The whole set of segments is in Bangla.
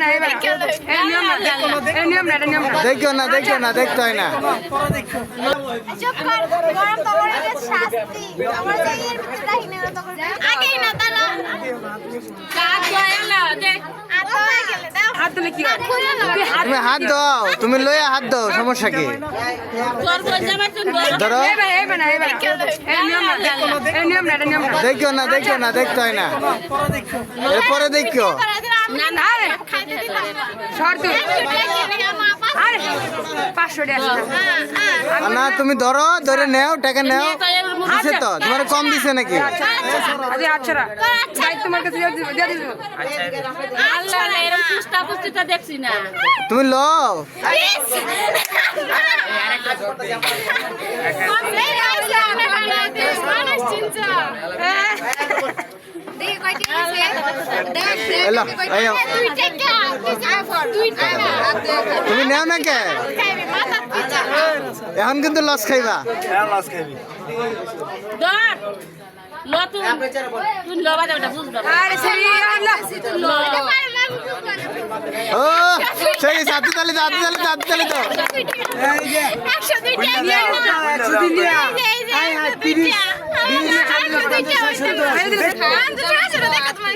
না এই নিয়ম না এই নিয়ম না এটা নিয়ম না। দেখো না দেখো না দেখতে হয় না। চুপ কর গরম তোমার কাছে শাস্তি আমার যে এর ভিতরে রাখি না তো আগেই না তারা কাজ হয় না দে আর তো গেলে দাও। হাত দিলে কি তুমি হাত দাও তুমি লয়ে হাত দাও সমস্যা কি? ধরো। দেখো না দেখো। না দেখতে হয় না। এরপরে দেখো। না আরে। পাঁচশো টাকা তুমি ধরো ধরে নেও টাকা নেও। দিছে তো তোমার কম দিছে নাকি? আচ্ছা তোমার কাছে তুমি লও। তুমি নেও না কে এখন কিন্তু লস খাইবা। ধর। ল তুই। তুই লবা যাবে বুঝবা আরে সেরি আল্লাহ ও সেই সাথে তালি দাঁত তালি দাঁত তালি তো এই দুইটা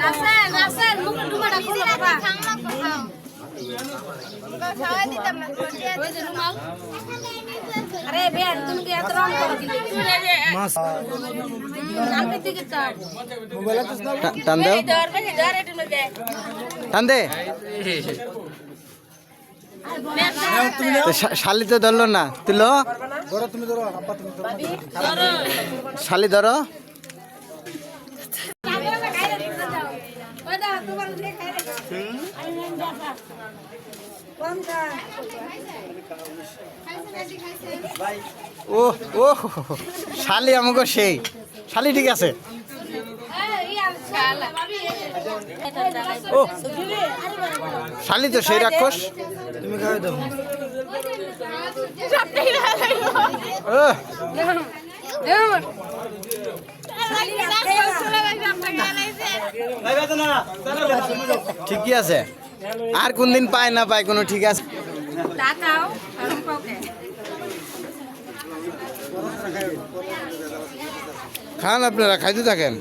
রাসেল ভাই খাও রাসেল রাসেল মুখ ডুবাটা খুলে রাখো খাও না খাও খাওয়া দিতাম না ওই যে রুমাল আরে বেন তুমি কি এত রং করো কি নামতে দিকে তার টা- টান দাও। ধর বেশি ধর একটু দে টান দে। শালি তো ধরলো না। তুই লো শালি ধরো। ও ও শালি আমাকে সেই। শালি ঠিক আছে। ও শালি তো সেই রাক্ষস। তুমি ও ঠিকই আছে। আর কোন দিন পায় না পায় কোনো ঠিক আছে। তাকাও আর পাওকে খান আপনারা খাইতে থাকেন।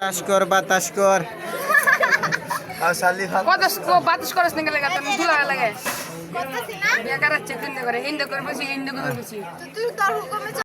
বাতাস কর বাতাস কর। বাতাস করস না গেলে গাতা লাগে বেকার আছে তিন করে হিন্দু করে বসি হিন্দু করে বসি। তুই তোর হুকুমে